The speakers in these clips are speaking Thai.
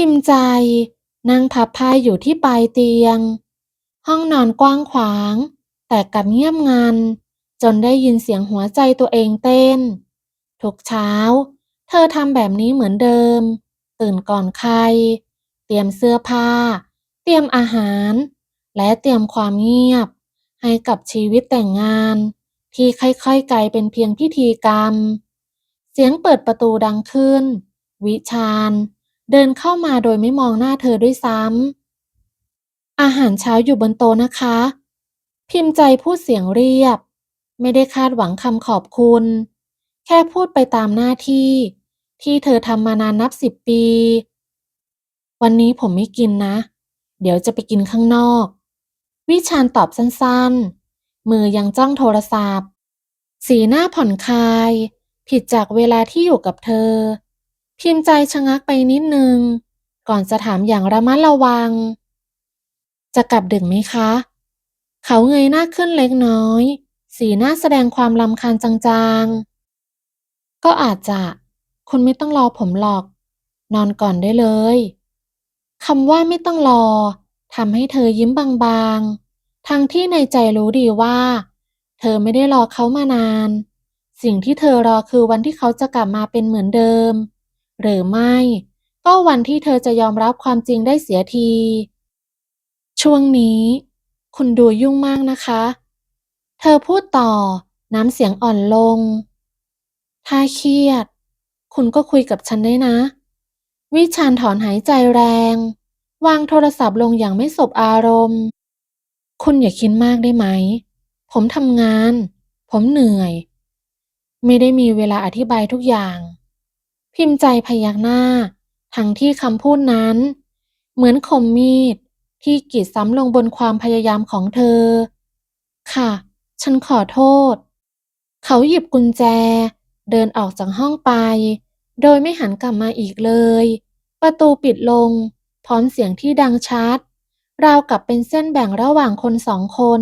พิมพ์ใจ นั่งพับผ้าอยู่ที่ปลายเตียง ห้องนอนกว้างขวาง แต่กลับเงียบงัน จนได้ยินเสียงหัวใจตัวเองเต้น ทุกเช้า เธอทำแบบนี้เหมือนเดิม ตื่นก่อนใคร เตรียมเสื้อผ้า เตรียมอาหาร และเตรียมความเงียบ ให้กับชีวิตแต่งงาน ที่ค่อยๆกลายเป็นเพียงพิธีกรรม เสียงเปิดประตูดังขึ้น วิชาญ เดินเข้ามาโดยไม่มองหน้าเธอด้วยซ้ำ อาหารเช้าอยู่บนโต๊ะนะคะ พิมพ์ใจพูดเสียงเรียบ ไม่ได้คาดหวังคำขอบคุณ แค่พูดไปตามหน้าที่ ที่เธอทำมานานนับสิบปี วันนี้ผมไม่กินนะ เดี๋ยวจะไปกินข้างนอก วิชาญตอบสั้นๆ มือยังจ้องโทรศัพท์ สีหน้าผ่อนคลาย ผิดจากเวลาที่อยู่กับเธอ พิมพ์ใจชะงักไปนิดนึง ก่อนจะถามอย่างระมัดระวัง จะกลับดึกไหมคะ เขาเงยหน้าขึ้นเล็กน้อย สีหน้าแสดงความรำคาญจางๆ ก็อาจจะ คุณไม่ต้องรอผมหรอก นอนก่อนได้เลยคำว่าไม่ต้องรอทำให้เธอยิ้มบางๆ ทั้งที่ในใจรู้ดีว่า เธอไม่ได้รอเขามานาน สิ่งที่เธอรอคือวันที่เขาจะกลับมาเป็นเหมือนเดิม หรือไม่ ก็วันที่เธอจะยอมรับความจริงได้เสียที ช่วงนี้ คุณดูยุ่งมากนะคะ เธอพูดต่อน้ำเสียงอ่อนลง ถ้าเครียด คุณก็คุยกับฉันได้นะ วิชาญถอนหายใจแรง วางโทรศัพท์ลงอย่างไม่สบอารมณ์ คุณอย่าคิดมากได้ไหม ผมทำงาน ผมเหนื่อย ไม่ได้มีเวลาอธิบายทุกอย่าง พิมพ์ใจพยักหน้า ทั้งที่คำพูดนั้น เหมือนคมมีด ที่กีดซ้ำลงบนความพยายามของเธอ ค่ะ ฉันขอโทษ เขาหยิบกุญแจ เดินออกจากห้องไป โดยไม่หันกลับมาอีกเลย ประตูปิดลง พร้อมเสียงที่ดังชัด ราวกับเป็นเส้นแบ่งระหว่างคนสองคน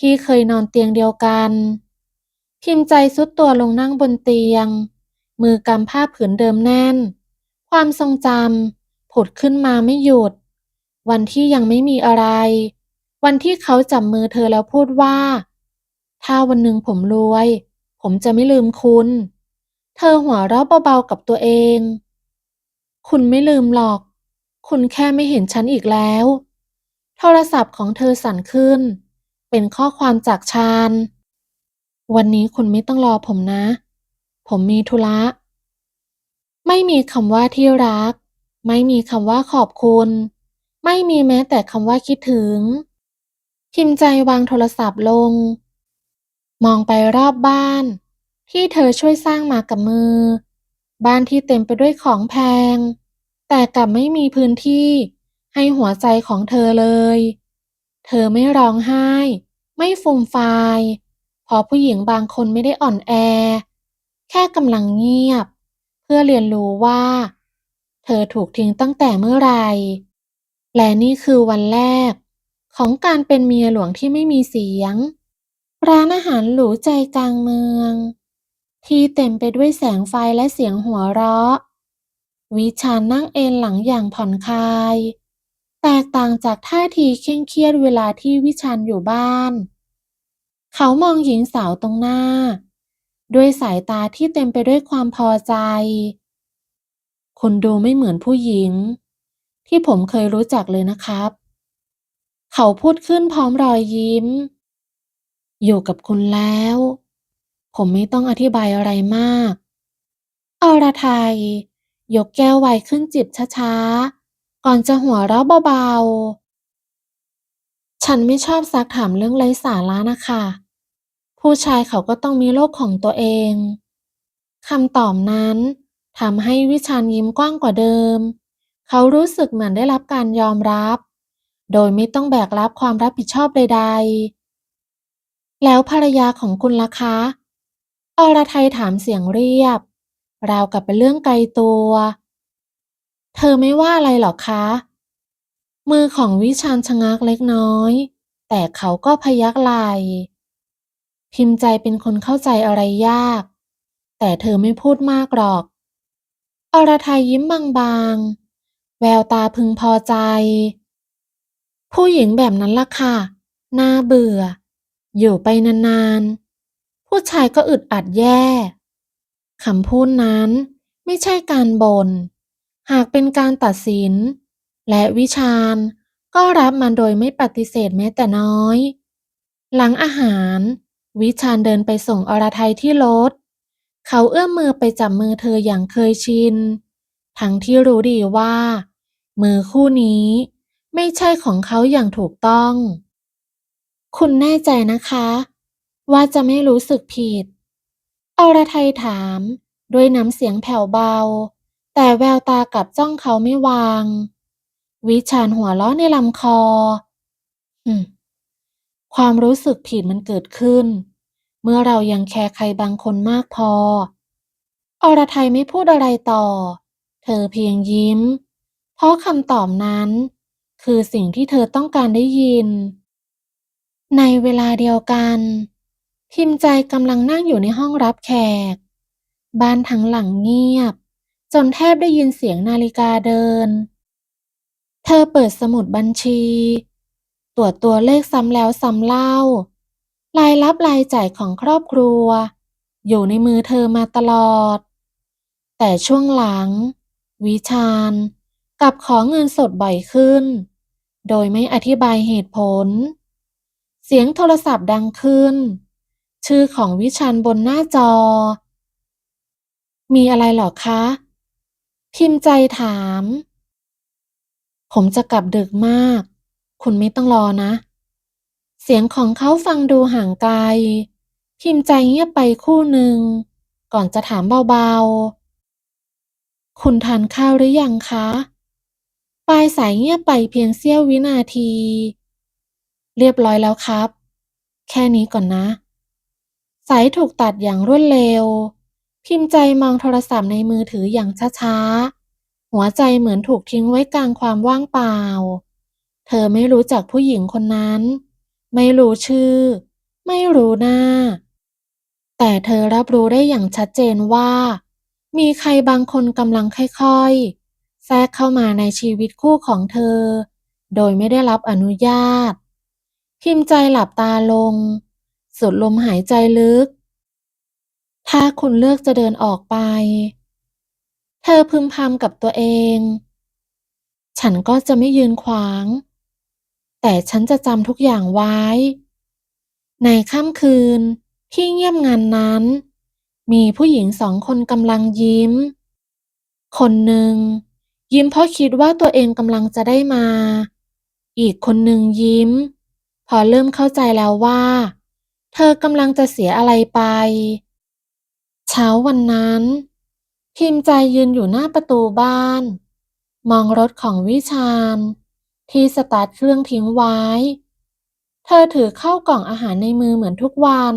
ที่เคยนอนเตียงเดียวกัน พิมพ์ใจซุดตัวลงนั่งบนเตียง มือกำผ้าผืนเดิมแน่น ความทรงจำผุดขึ้นมาไม่หยุด วันที่ยังไม่มีอะไร วันที่เขาจับมือเธอแล้วพูดว่า ถ้าวันหนึ่งผมรวย ผมจะไม่ลืมคุณ เธอหัวเราะเบาๆกับตัวเอง คุณไม่ลืมหรอก คุณแค่ไม่เห็นฉันอีกแล้ว โทรศัพท์ของเธอสั่นขึ้น เป็นข้อความจากชาญวันนี้คุณไม่ต้องรอผมนะ ผมมีธุระ ไม่มีคำว่าที่รัก ไม่มีคำว่าขอบคุณ ไม่มีแม้แต่คำว่าคิดถึงพิมใจวางโทรศัพท์ลง มองไปรอบบ้าน ที่เธอช่วยสร้างมากับมือ บ้านที่เต็มไปด้วยของแพง แต่กลับไม่มีพื้นที่ให้หัวใจของเธอเลย เธอไม่ร้องไห้ ไม่ฟูมฟายเพราะผู้หญิงบางคนไม่ได้อ่อนแอ แค่กำลังเงียบ เพื่อเรียนรู้ว่า เธอถูกทิ้งตั้งแต่เมื่อไหร่และนี่คือวันแรก ของการเป็นเมียหลวงที่ไม่มีเสียง ร้านอาหารหรูใจกลางเมือง ที่เต็มไปด้วยแสงไฟและเสียงหัวเราะ วิชานั่งเอนหลังอย่างผ่อนคลาย แตกต่างจากท่าทีเคร่งเครียดเวลาที่วิชาญอยู่บ้าน เขามองหญิงสาวตรงหน้า ด้วยสายตาที่เต็มไปด้วยความพอใจ คุณดูไม่เหมือนผู้หญิง ที่ผมเคยรู้จักเลยนะครับ เขาพูดขึ้นพร้อมรอยยิ้ม อยู่กับคุณแล้ว ผมไม่ต้องอธิบายอะไรมากอรไทยยกแก้วไวขึ้นจิบช้าๆ ก่อนจะหัวเราะเบาๆ ฉันไม่ชอบซักถามเรื่องไร้สาระนะคะ ผู้ชายเขาก็ต้องมีโลกของตัวเองคำตอบนั้นทำให้วิชาญยิ้มกว้างกว่าเดิม เขารู้สึกเหมือนได้รับการยอมรับ โดยไม่ต้องแบกรับความรับผิดชอบใดๆ แล้วภรรยาของคุณล่ะคะ อรไทยถามเสียงเรียบ ราวกับเป็นเรื่องไกลตัว เธอไม่ว่าอะไรหรอคะ มือของวิชาญชะงักเล็กน้อย แต่เขาก็พยักไหล่ พิมพ์ใจเป็นคนเข้าใจอะไรยาก แต่เธอไม่พูดมากหรอก อรไทยยิ้มบางๆ แววตาพึงพอใจ ผู้หญิงแบบนั้นล่ะค่ะ น่าเบื่อ อยู่ไปนานๆ ผู้ชายก็อึดอัดแย่คำพูดนั้นไม่ใช่การบน่น หากเป็นการตัดสิน และวิชาญก็รับมันโดยไม่ปฏิเสธแม้แต่น้อย หลังอาหาร วิชาญเดินไปส่งอรไทยที่รถ เขาเอื้อมมือไปจับมือเธออย่างเคยชิน ทั้งที่รู้ดีว่า มือคู่นี้ไม่ใช่ของเขาอย่างถูกต้อง คุณแน่ใจนะคะ ว่าจะไม่รู้สึกผิด อรไทยถามด้วยน้ำเสียงแผ่วเบา แต่แววตากับจ้องเขาไม่วาง วิชาญหัวเราะในลำคออืม ความรู้สึกผิดมันเกิดขึ้น เมื่อเรายังแคร์ใครบางคนมากพอ อรไทยไม่พูดอะไรต่อ เธอเพียงยิ้ม เพราะคำตอบนั้น คือสิ่งที่เธอต้องการได้ยิน ในเวลาเดียวกัน พิมพ์ใจกำลังนั่งอยู่ในห้องรับแขก บ้านทั้งหลังเงียบ จนแทบได้ยินเสียงนาฬิกาเดิน เธอเปิดสมุดบัญชี ตรวจตัวเลขซ้ำแล้วซ้ำเล่า รายรับรายจ่ายของครอบครัว อยู่ในมือเธอมาตลอด แต่ช่วงหลัง วิชาญกลับขอเงินสดบ่อยขึ้น โดยไม่อธิบายเหตุผล เสียงโทรศัพท์ดังขึ้น ชื่อของวิชาญบนหน้าจอ มีอะไรหรอคะ พิมพ์ใจถาม ผมจะกลับดึกมาก คุณไม่ต้องรอนะ เสียงของเขาฟังดูห่างไกล พิมพ์ใจเงียบไปคู่หนึ่ง ก่อนจะถามเบาๆ คุณทานข้าวหรือยังคะ ปลายสายเงียบไปเพียงเสี้ยววินาที เรียบร้อยแล้วครับ แค่นี้ก่อนนะ สายถูกตัดอย่างรวดเร็ว พิมพ์ใจมองโทรศัพท์ในมือถืออย่างช้าๆ หัวใจเหมือนถูกทิ้งไว้กลางความว่างเปล่า ธอไม่รู้จักผู้หญิงคนนั้น ไม่รู้ชื่อ ไม่รู้หน้า แต่เธอรับรู้ได้อย่างชัดเจนว่า มีใครบางคนกำลังค่อยๆ แทรกเข้ามาในชีวิตคู่ของเธอ โดยไม่ได้รับอนุญาต พิมพ์ใจหลับตาลงสูดลมหายใจลึก ถ้าคุณเลือกจะเดินออกไป เธอพึมพำกับตัวเอง ฉันก็จะไม่ยืนขวาง แต่ฉันจะจำทุกอย่างไว้ ในค่ำคืนที่เงียบงันนั้น มีผู้หญิงสองคนกำลังยิ้ม คนหนึ่ง ยิ้มเพราะคิดว่าตัวเองกำลังจะได้มา อีกคนหนึ่งยิ้ม พอเริ่มเข้าใจแล้วว่า เธอกำลังจะเสียอะไรไป เช้าวันนั้นพิมพ์ใจยืนอยู่หน้าประตูบ้าน มองรถของวิชาญ ที่สตาร์ทเครื่องทิ้งไว้ เธอถือข้าวกล่องอาหารในมือเหมือนทุกวัน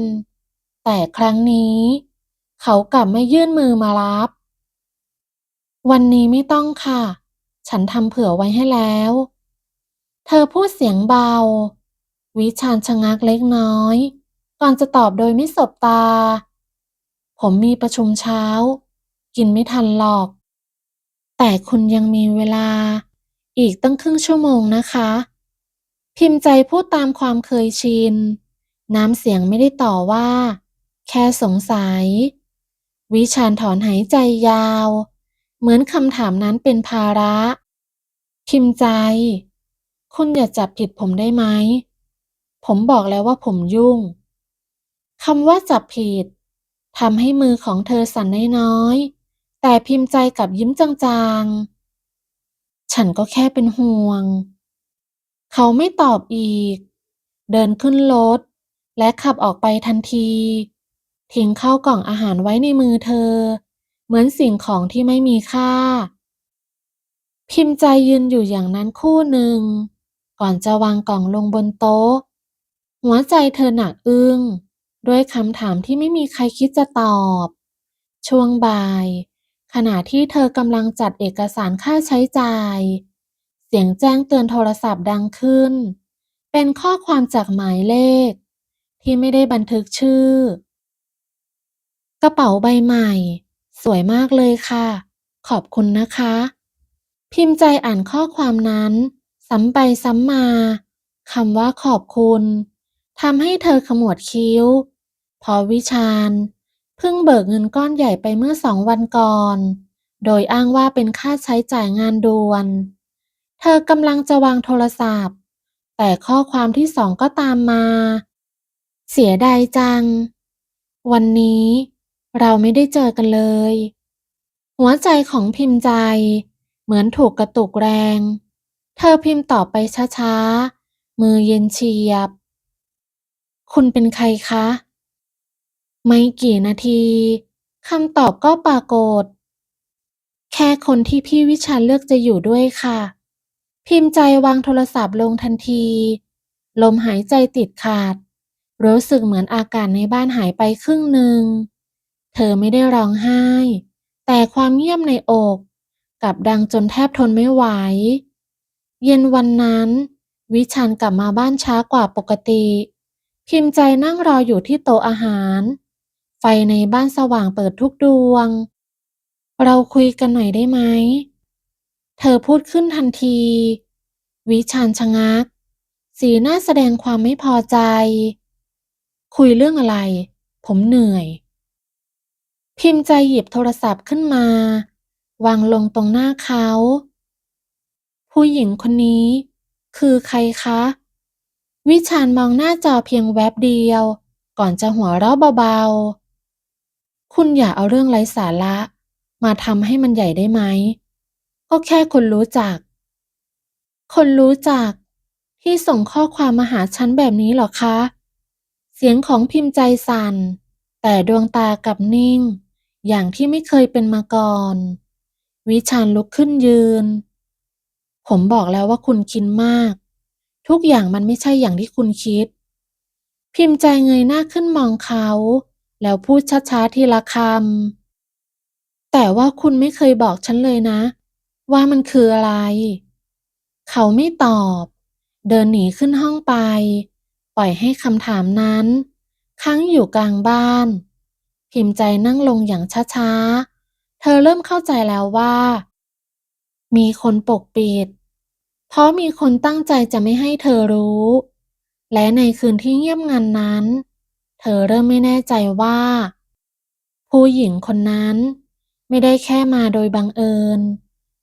แต่ครั้งนี้ เขากลับไม่ยื่นมือมารับ วันนี้ไม่ต้องค่ะ ฉันทำเผื่อไว้ให้แล้ว เธอพูดเสียงเบา วิชาญชะงักเล็กน้อย ก่อนจะตอบโดยไม่สบตา ผมมีประชุมเช้า กินไม่ทันหรอก แต่คุณยังมีเวลา อีกตั้งครึ่งชั่วโมงนะคะ พิมพ์ใจพูดตามความเคยชิน น้ำเสียงไม่ได้ต่อว่า แค่สงสัย วิชาญถอนหายใจยาว เหมือนคำถามนั้นเป็นภาระ พิมพ์ใจ คุณอย่าจับผิดผมได้ไหม ผมบอกแล้วว่าผมยุ่งคำว่าจับผิดทำให้มือของเธอสั่นน้อยๆแต่พิมพ์ใจกลับยิ้มจางๆ ฉันก็แค่เป็นห่วง เขาไม่ตอบอีก เดินขึ้นรถ และขับออกไปทันที ทิ้งข้าวกล่องอาหารไว้ในมือเธอ เหมือนสิ่งของที่ไม่มีค่า พิมพ์ใจยืนอยู่อย่างนั้นคู่หนึ่ง ก่อนจะวางกล่องลงบนโต๊ะ หัวใจเธอหนักอึ้ง ด้วยคำถามที่ไม่มีใครคิดจะตอบ ช่วงบ่าย ขณะที่เธอกำลังจัดเอกสารค่าใช้จ่าย เสียงแจ้งเตือนโทรศัพท์ดังขึ้น เป็นข้อความจากหมายเลข ที่ไม่ได้บันทึกชื่อ กระเป๋าใบใหม่ สวยมากเลยค่ะ ขอบคุณนะคะ พิมพ์ใจอ่านข้อความนั้น ซ้ำไปซ้ำมาคำว่าขอบคุณทำให้เธอขมวดคิ้วพราะวิชาญ เพิ่งเบิกเงินก้อนใหญ่ไปเมื่อสองวันก่อน โดยอ้างว่าเป็นค่าใช้จ่ายงานด่วน เธอกำลังจะวางโทรศัพท์ แต่ข้อความที่สองก็ตามมา เสียดายจัง วันนี้เราไม่ได้เจอกันเลย หัวใจของพิมพ์ใจ เหมือนถูกกระตุกแรง เธอพิมพ์ตอบไปช้าๆ มือเย็นเฉียบ คุณเป็นใครคะ ไม่กี่นาทีคำตอบก็ปรากฏ แค่คนที่พี่วิชาญเลือกจะอยู่ด้วยค่ะ พิมพ์ใจวางโทรศัพท์ลงทันที ลมหายใจติดขาด รู้สึกเหมือนอากาศในบ้านหายไปครึ่งหนึ่ง เธอไม่ได้ร้องไห้ แต่ความเงียบในอกกลับดังจนแทบทนไม่ไหว เย็นวันนั้น วิชาญกลับมาบ้านช้ากว่าปกติ พิมพ์ใจนั่งรออยู่ที่โต๊ะอาหาร ในบ้านสว่างเปิดทุกดวง เราคุยกันหน่อยได้ไหม เธอพูดขึ้นทันที วิชาญชะงัก สีหน้าแสดงความไม่พอใจ คุยเรื่องอะไร ผมเหนื่อย พิมพ์ใจหยิบโทรศัพท์ขึ้นมา วางลงตรงหน้าเขา ผู้หญิงคนนี้ คือใครคะ วิชาญมองหน้าจอเพียงแวบเดียวก่อนจะหัวเราะเบาๆ คุณอย่าเอาเรื่องไร้สาระ มาทำให้มันใหญ่ได้ไหม ก็แค่คนรู้จัก คนรู้จัก ที่ส่งข้อความมาหาฉันแบบนี้หรอคะ เสียงของพิมพ์ใจสั่น แต่ดวงตากลับนิ่ง อย่างที่ไม่เคยเป็นมาก่อน วิชาญลุกขึ้นยืน ผมบอกแล้วว่าคุณคิดมาก ทุกอย่างมันไม่ใช่อย่างที่คุณคิด พิมพ์ใจเงยหน้าขึ้นมองเขา แล้วพูดช้าๆทีละคำ แต่ว่าคุณไม่เคยบอกฉันเลยนะ ว่ามันคืออะไร เขาไม่ตอบ เดินหนีขึ้นห้องไป ปล่อยให้คำถามนั้นค้างอยู่กลางบ้าน พิมพ์ใจนั่งลงอย่างช้าๆ เธอเริ่มเข้าใจแล้วว่า มีคนปกปิด เพราะมีคนตั้งใจจะไม่ให้เธอรู้ และในคืนที่เงียบงันนั้น ธอเริ่มไม่แน่ใจว่า ผู้หญิงคนนั้นไม่ได้แค่มาโดยบังเอิญ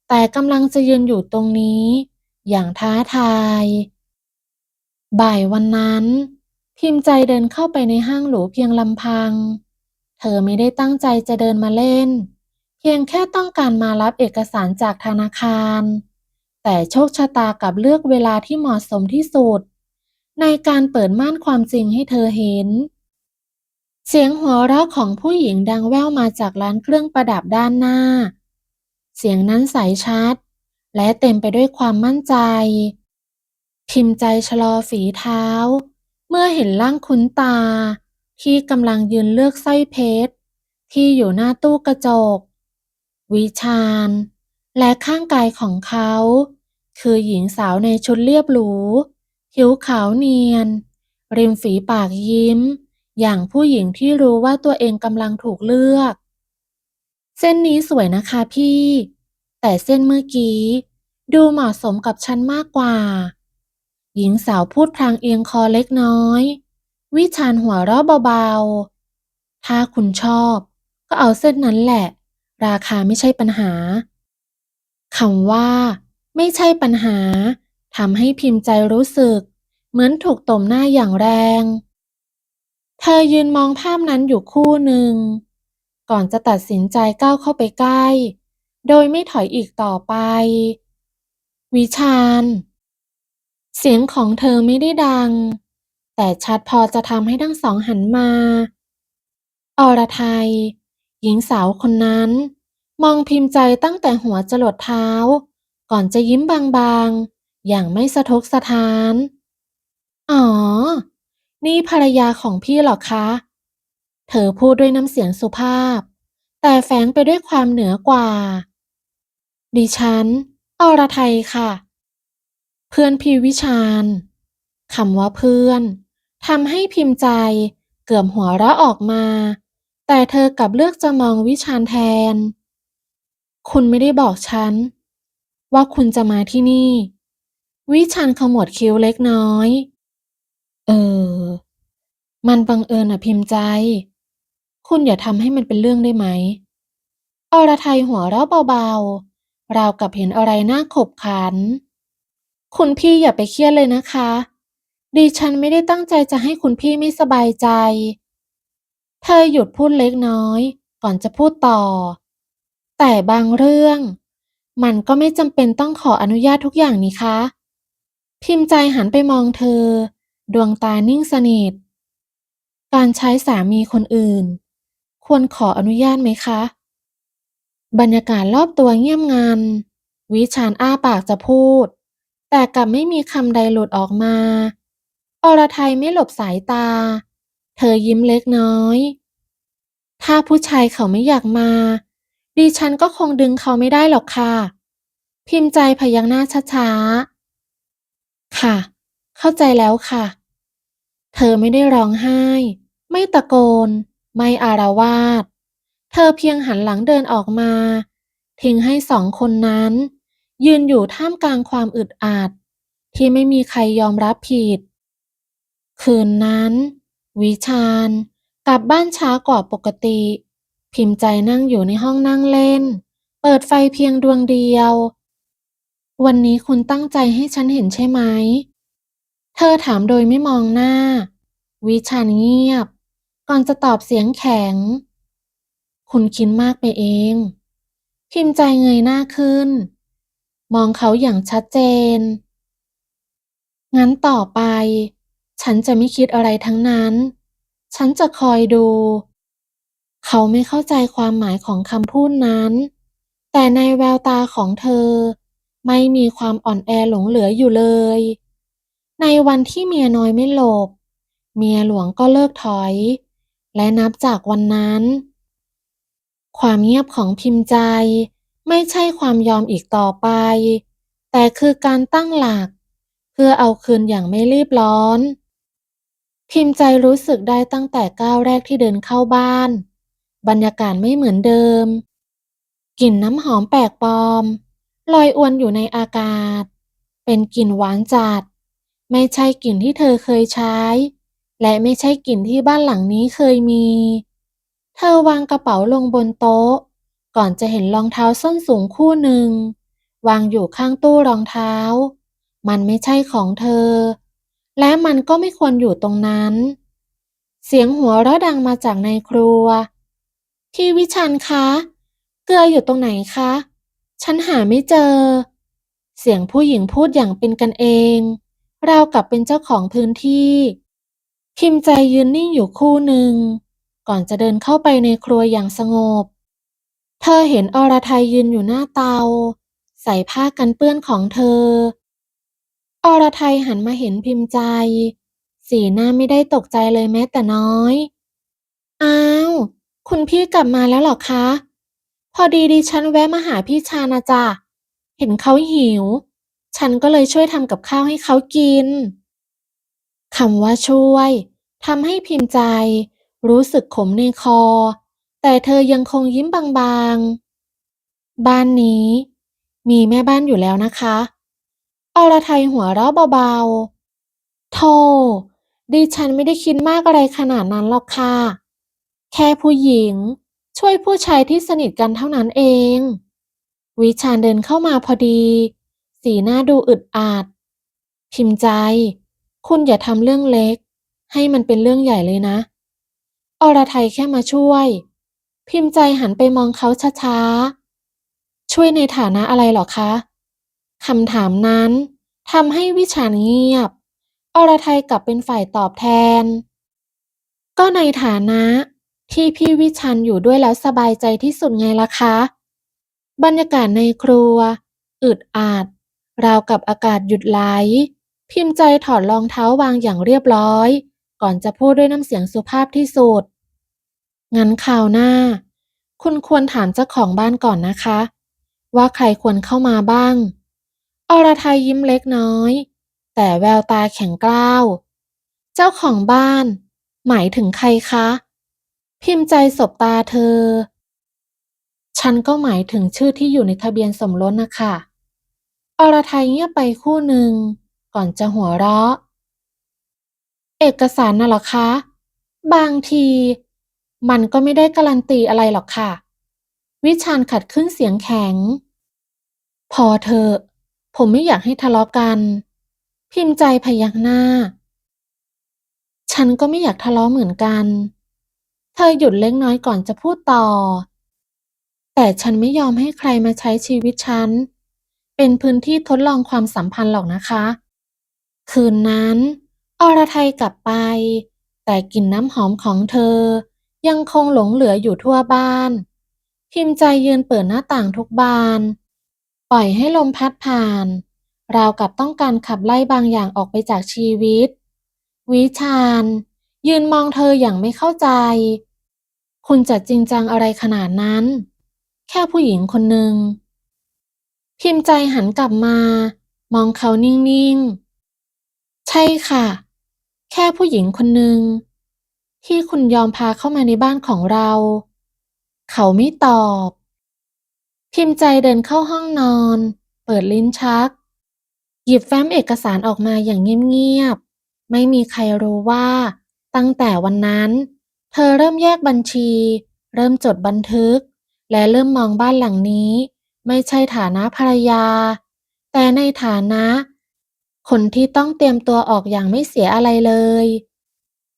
แต่กำลังจะยืนอยู่ตรงนี้ อย่างท้าทาย บ่ายวันนั้น พิมพ์ใจเดินเข้าไปในห้างหรูเพียงลำพัง เธอไม่ได้ตั้งใจจะเดินมาเล่น เพียงแค่ต้องการมารับเอกสารจากธนาคาร แต่โชคชะตากลับเลือกเวลาที่เหมาะสมที่สุด ในการเปิดม่านความจริงให้เธอเห็น เสียงหัวเราะของผู้หญิงดังแว่วมาจากร้านเครื่องประดับด้านหน้า เสียงนั้นใสชัด และเต็มไปด้วยความมั่นใจ พิมพ์ใจชะลอฝีเท้า เมื่อเห็นร่างคุ้นตา ที่กำลังยืนเลือกสร้อยเพชร ที่อยู่หน้าตู้กระจก วิชาญ และข้างกายของเขา คือหญิงสาวในชุดเรียบหรู ผิวขาวเนียน ริมฝีปากยิ้ม อย่างผู้หญิงที่รู้ว่าตัวเองกำลังถูกเลือก เส้นนี้สวยนะคะพี่ แต่เส้นเมื่อกี้ ดูเหมาะสมกับฉันมากกว่า หญิงสาวพูดพลางเอียงคอเล็กน้อย วิชาญหัวเราะเบาๆ ถ้าคุณชอบ ก็เอาเส้นนั้นแหละ ราคาไม่ใช่ปัญหาคำว่า ไม่ใช่ปัญหาทำให้พิมพ์ใจรู้สึก เหมือนถูกตบหน้าอย่างแรง เธอยืนมองภาพนั้นอยู่ครู่หนึ่ง ก่อนจะตัดสินใจก้าวเข้าไปใกล้ โดยไม่ถอยอีกต่อไป วิชาญ เสียงของเธอไม่ได้ดัง แต่ชัดพอจะทำให้ทั้งสองหันมา อรไทย หญิงสาวคนนั้น มองพิมพ์ใจตั้งแต่หัวจรดเท้า ก่อนจะยิ้มบางๆ อย่างไม่สะทกสะท้าน อ๋อ นี่ภรรยาของพี่หรอคะ เธอพูดด้วยน้ำเสียงสุภาพ แต่แฝงไปด้วยความเหนือกว่า ดิฉัน อรไทยค่ะ เพื่อนพี่วิชาญคำว่าเพื่อนทำให้พิมพ์ใจเกือบหัวเราะออกมา แต่เธอกลับเลือกจะมองวิชาญแทน คุณไม่ได้บอกฉัน ว่าคุณจะมาที่นี่ วิชันขมวดคิ้วเล็กน้อย เออ มันบังเอิญอะพิมพ์ใจ คุณอย่าทำให้มันเป็นเรื่องได้ไหม อรไทยหัวเราะเบาๆ ราวกับเห็นอะไรน่าขบขัน คุณพี่อย่าไปเครียดเลยนะคะ ดิฉันไม่ได้ตั้งใจจะให้คุณพี่ไม่สบายใจ เธอหยุดพูดเล็กน้อย ก่อนจะพูดต่อ แต่บางเรื่อง มันก็ไม่จำเป็นต้องขออนุญาตทุกอย่างนี่คะ พิมพ์ใจหันไปมองเธอ ดวงตานิ่งสนิท การใช้สามีคนอื่น ควรขออนุญาตไหมคะ บรรยากาศรอบตัวเงียบงัน วิชาญอ้าปากจะพูด แต่กลับไม่มีคำใดหลุดออกมา อรไทยไม่หลบสายตา เธอยิ้มเล็กน้อย ถ้าผู้ชายเขาไม่อยากมา ดิฉันก็คงดึงเขาไม่ได้หรอกค่ะ พิมพ์ใจพยักหน้าช้าๆค่ะ เข้าใจแล้วค่ะ เธอไม่ได้ร้องไห้ ไม่ตะโกน ไม่อารวาสเธอเพียงหันหลังเดินออกมา ทิ้งให้สองคนนั้น ยืนอยู่ท่ามกลางความอึดอัดที่ไม่มีใครยอมรับผิด คืนนั้น วิชาญกลับบ้านช้ากว่าปกติ พิมพ์ใจนั่งอยู่ในห้องนั่งเล่น เปิดไฟเพียงดวงเดียว วันนี้คุณตั้งใจให้ฉันเห็นใช่ไหม เธอถามโดยไม่มองหน้า วิชาญเงียบ ก่อนจะตอบเสียงแข็ง คุณคิดมากไปเอง พิมพ์ใจเงยหน้าขึ้น มองเขาอย่างชัดเจน งั้นต่อไป ฉันจะไม่คิดอะไรทั้งนั้น ฉันจะคอยดู เขาไม่เข้าใจความหมายของคำพูดนั้น แต่ในแววตาของเธอ ไม่มีความอ่อนแอหลงเหลืออยู่เลย ในวันที่เมียน้อยไม่หลบ เมียหลวงก็เลิกถอย และนับจากวันนั้น ความเงียบของพิมพ์ใจไม่ใช่ความยอมอีกต่อไป แต่คือการตั้งหลัก เพื่อเอาคืนอย่างไม่รีบร้อน พิมพ์ใจรู้สึกได้ตั้งแต่ก้าวแรกที่เดินเข้าบ้าน บรรยากาศไม่เหมือนเดิม กลิ่นน้ำหอมแปลกปลอม ลอยอวนอยู่ในอากาศ เป็นกลิ่นหวานจัด ไม่ใช่กลิ่นที่เธอเคยใช้ และไม่ใช่กลิ่นที่บ้านหลังนี้เคยมี เธอวางกระเป๋าลงบนโต๊ะ ก่อนจะเห็นรองเท้าส้นสูงคู่หนึ่ง วางอยู่ข้างตู้รองเท้า มันไม่ใช่ของเธอ และมันก็ไม่ควรอยู่ตรงนั้น เสียงหัวเราะดังมาจากในครัว พี่วิชันคะ เกลืออยู่ตรงไหนคะ ฉันหาไม่เจอ เสียงผู้หญิงพูดอย่างเป็นกันเอง ราวกับเป็นเจ้าของพื้นที่ พิมพ์ใจยืนนิ่งอยู่คู่หนึ่ง ก่อนจะเดินเข้าไปในครัวอย่างสงบ เธอเห็นอรไทยยืนอยู่หน้าเตา ใส่ผ้ากันเปื้อนของเธอ อรไทยหันมาเห็นพิมพ์ใจ สีหน้าไม่ได้ตกใจเลยแม้แต่น้อย อ้าว คุณพี่กลับมาแล้วหรอคะ พอดีดิฉันแวะมาหาพี่ชานะจ๊ะเห็นเขาหิว ฉันก็เลยช่วยทำกับข้าวให้เขากินคำว่าช่วยทำให้พิมพ์ใจ รู้สึกขมในคอ แต่เธอยังคงยิ้มบางๆ บ้านนี้ มีแม่บ้านอยู่แล้วนะคะอรไทยหัวเราะเบาๆ โธ่ดิฉันไม่ได้คิดมากอะไรขนาดนั้นหรอกค่ะ แค่ผู้หญิง ช่วยผู้ชายที่สนิทกันเท่านั้นเอง วิชาญเดินเข้ามาพอดี สีหน้าดูอึดอัดพิมพ์ใจ คุณอย่าทำเรื่องเล็ก ให้มันเป็นเรื่องใหญ่เลยนะ อรไทยแค่มาช่วย พิมพ์ใจหันไปมองเขาช้าๆ ช่วยในฐานะอะไรหรอคะคำถามนั้นทำให้วิชาญเงียบ อรไทยกลับเป็นฝ่ายตอบแทน ก็ในฐานะที่พี่วิชันอยู่ด้วยแล้วสบายใจที่สุดไงล่ะคะ บรรยากาศในครัวอึดอัด ราวกับอากาศหยุดไหล พิมพ์ใจถอดรองเท้าวางอย่างเรียบร้อย ก่อนจะพูดด้วยน้ำเสียงสุภาพที่สุด งั้นคราวหน้า คุณควรถามเจ้าของบ้านก่อนนะคะ ว่าใครควรเข้ามาบ้าง อรไทยยิ้มเล็กน้อย แต่แววตาแข็งกร้าว เจ้าของบ้าน หมายถึงใครคะ พิมพ์ใจสบตาเธอ ฉันก็หมายถึงชื่อที่อยู่ในทะเบียนสมรสนะคะ ไทยเงียบไปคู่หนึ่ง ก่อนจะหัวเราะ เอกสารน่ะหรอคะ บางที มันก็ไม่ได้การันตีอะไรหรอกค่ะ วิชาญขัดขึ้นเสียงแข็ง พอเถอะผมไม่อยากให้ทะเลาะกัน พิมพ์ใจพยักหน้า ฉันก็ไม่อยากทะเลาะเหมือนกัน เธอหยุดเล็กน้อยก่อนจะพูดต่อ แต่ฉันไม่ยอมให้ใครมาใช้ชีวิตฉัน เป็นพื้นที่ทดลองความสัมพันธ์หรอกนะคะ คืนนั้น อรไทยกลับไป แต่กลิ่นน้ำหอมของเธอ ยังคงหลงเหลืออยู่ทั่วบ้าน พิมพ์ใจยืนเปิดหน้าต่างทุกบาน ปล่อยให้ลมพัดผ่าน ราวกับต้องการขับไล่บางอย่างออกไปจากชีวิต วิชาญ ยืนมองเธออย่างไม่เข้าใจ คุณจะจริงจังอะไรขนาดนั้น แค่ผู้หญิงคนหนึ่ง พิมพ์ใจหันกลับมา มองเขานิ่งๆ ใช่ค่ะ แค่ผู้หญิงคนหนึ่งที่คุณยอมพาเข้ามาในบ้านของเรา เขาไม่ตอบ พิมพ์ใจเดินเข้าห้องนอน เปิดลิ้นชัก หยิบแฟ้มเอกสารออกมาอย่างเงียบๆ ไม่มีใครรู้ว่า ตั้งแต่วันนั้น เธอเริ่มแยกบัญชี เริ่มจดบันทึก และเริ่มมองบ้านหลังนี้ ไม่ใช่ฐานะภรรยา แต่ในฐานะ คนที่ต้องเตรียมตัวออกอย่างไม่เสียอะไรเลย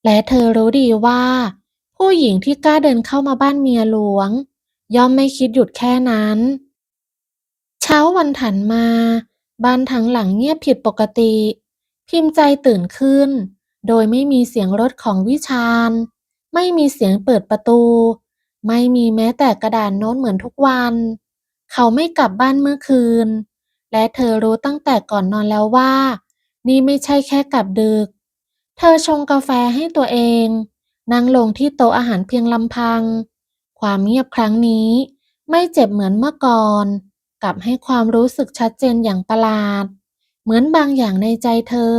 และเธอรู้ดีว่า ผู้หญิงที่กล้าเดินเข้ามาบ้านเมียหลวง ย่อมไม่คิดหยุดแค่นั้น เช้าวันถัดมา บ้านทั้งหลังเงียบผิดปกติ พิมพ์ใจตื่นขึ้น โดยไม่มีเสียงรถของวิชาญ ไม่มีเสียงเปิดประตู ไม่มีแม้แต่กระดานโน้ตเหมือนทุกวัน เขาไม่กลับบ้านเมื่อคืน และเธอรู้ตั้งแต่ก่อนนอนแล้วว่า นี่ไม่ใช่แค่กลับดึก เธอชงกาแฟให้ตัวเอง นั่งลงที่โต๊ะอาหารเพียงลำพัง ความเงียบครั้งนี้ไม่เจ็บเหมือนเมื่อก่อน กลับให้ความรู้สึกชัดเจนอย่างประหลาด เหมือนบางอย่างในใจเธอ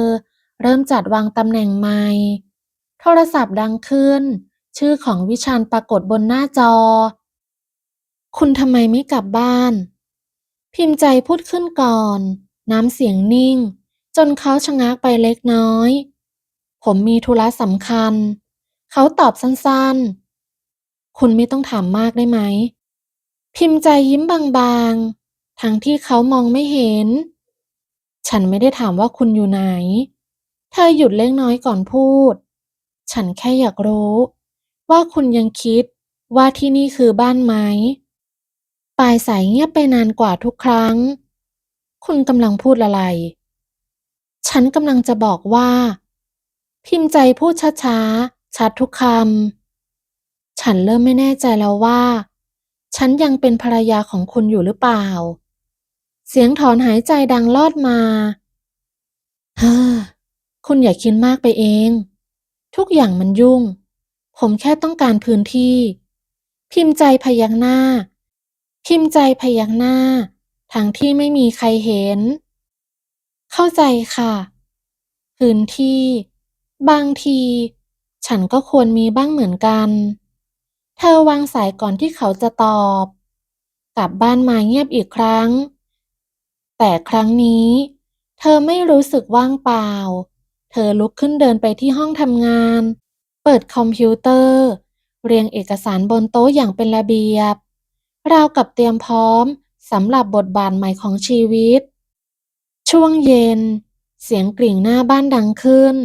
เริ่มจัดวางตำแหน่งใหม่ โทรศัพท์ดังขึ้น ชื่อของวิชาญปรากฏบนหน้าจอ คุณทำไมไม่กลับบ้าน พิมพ์ใจพูดขึ้นก่อน น้ำเสียงนิ่ง จนเขาชะงักไปเล็กน้อย ผมมีธุระสำคัญ เขาตอบสั้นๆ คุณไม่ต้องถามมากได้ไหม พิมพ์ใจยิ้มบางๆ ทั้งที่เขามองไม่เห็น ฉันไม่ได้ถามว่าคุณอยู่ไหน เธอหยุดเล็กน้อยก่อนพูด ฉันแค่อยากรู้ ว่าคุณยังคิดว่าที่นี่คือบ้านไหม ปลายสายเงียบไปนานกว่าทุกครั้ง คุณกำลังพูดอะไร ฉันกำลังจะบอกว่า พิมพ์ใจพูดช้าๆ ชัดทุกคำ ฉันเริ่มไม่แน่ใจแล้วว่า ฉันยังเป็นภรรยาของคุณอยู่หรือเปล่า เสียงถอนหายใจดังลอดมา เฮ้อ คุณอย่าคิดมากไปเอง ทุกอย่างมันยุ่ง ผมแค่ต้องการพื้นที่ พิมพ์ใจพยักหน้า พิมพ์ใจพยักหน้า ทั้งที่ไม่มีใครเห็น เข้าใจค่ะ พื้นที่ บางที ฉันก็ควรมีบ้างเหมือนกัน เธอวางสายก่อนที่เขาจะตอบ กลับบ้านมาเงียบอีกครั้ง แต่ครั้งนี้ เธอไม่รู้สึกว่างเปล่า เธอลุกขึ้นเดินไปที่ห้องทำงาน เปิดคอมพิวเตอร์ เรียงเอกสารบนโต๊ะอย่างเป็นระเบียบ ราวกับเตรียมพร้อมสำหรับบทบาทใหม่ของชีวิต ช่วงเย็น เสียงกริ่งหน้าบ้านดังขึ้น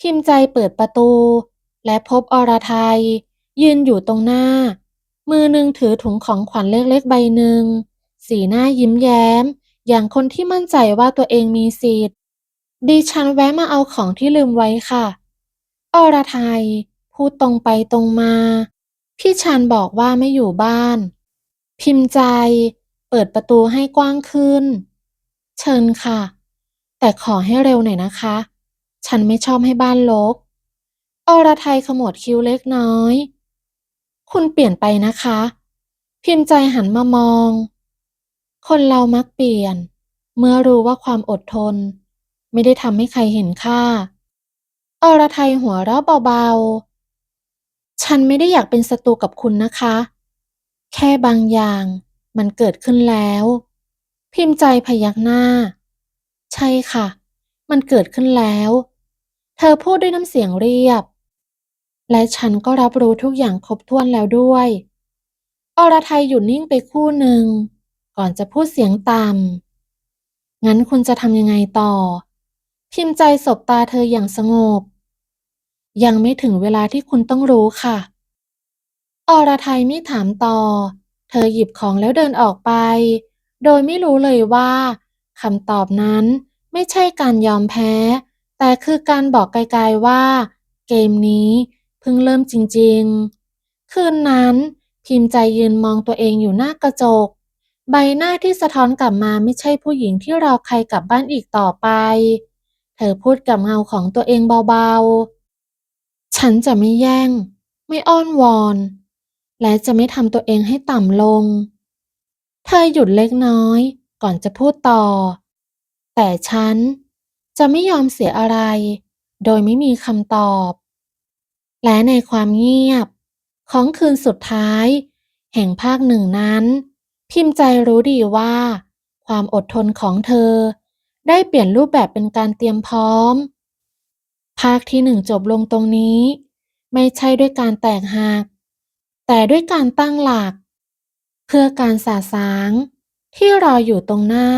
พิมพ์ใจเปิดประตู และพบอรไทย ยืนอยู่ตรงหน้า มือหนึ่งถือถุงของขวัญเล็กๆใบหนึ่ง สีหน้ายิ้มแย้ม อย่างคนที่มั่นใจว่าตัวเองมีสิทธิ์ดิฉันแวะมาเอาของที่ลืมไว้ค่ะ อรไทยพูดตรงไปตรงมา พี่ชันบอกว่าไม่อยู่บ้าน พิมพ์ใจ เปิดประตูให้กว้างขึ้น เชิญค่ะ แต่ขอให้เร็วหน่อยนะคะ ฉันไม่ชอบให้บ้านรกอรไทยขมวดคิ้วเล็กน้อย คุณเปลี่ยนไปนะคะ พิมพ์ใจหันมามอง คนเรามักเปลี่ยน เมื่อรู้ว่าความอดทน ไม่ได้ทำให้ใครเห็นค่าอรไทยหัวเราะเบาๆ ฉันไม่ได้อยากเป็นศัตรูกับคุณนะคะ แค่บางอย่างมันเกิดขึ้นแล้ว พิมพ์ใจพยักหน้า ใช่ค่ะ มันเกิดขึ้นแล้ว เธอพูดด้วยน้ำเสียงเรียบ และฉันก็รับรู้ทุกอย่างครบถ้วนแล้วด้วยอรไทยหยุดนิ่งไปคู่หนึ่ง ก่อนจะพูดเสียงต่ำงั้นคุณจะทำยังไงต่อ พิมพ์ใจสบตาเธออย่างสงบ ยังไม่ถึงเวลาที่คุณต้องรู้ค่ะ อรไทยไม่ถามต่อ เธอหยิบของแล้วเดินออกไป โดยไม่รู้เลยว่าคำตอบนั้นไม่ใช่การยอมแพ้ แต่คือการบอกไกลๆว่า เกมนี้เพิ่งเริ่มจริงๆ คืนนั้นพิมพ์ใจยืนมองตัวเองอยู่หน้ากระจก ใบหน้าที่สะท้อนกลับมาไม่ใช่ผู้หญิงที่รอใครกลับบ้านอีกต่อไป เธอพูดกับเงาของตัวเองเบาๆ ฉันจะไม่แย่ง ไม่อ้อนวอน และจะไม่ทำตัวเองให้ต่ำลง เธอหยุดเล็กน้อย ก่อนจะพูดต่อ แต่ฉันจะไม่ยอมเสียอะไร โดยไม่มีคำตอบ และในความเงียบ ของคืนสุดท้าย แห่งภาคหนึ่งนั้น พิมพ์ใจรู้ดีว่า ความอดทนของเธอ ได้เปลี่ยนรูปแบบเป็นการเตรียมพร้อม ภาคที่หนึ่งจบลงตรงนี้ ไม่ใช่ด้วยการแตกหัก แต่ด้วยการตั้งหลัก เพื่อการสาสางที่รออยู่ตรงหน้า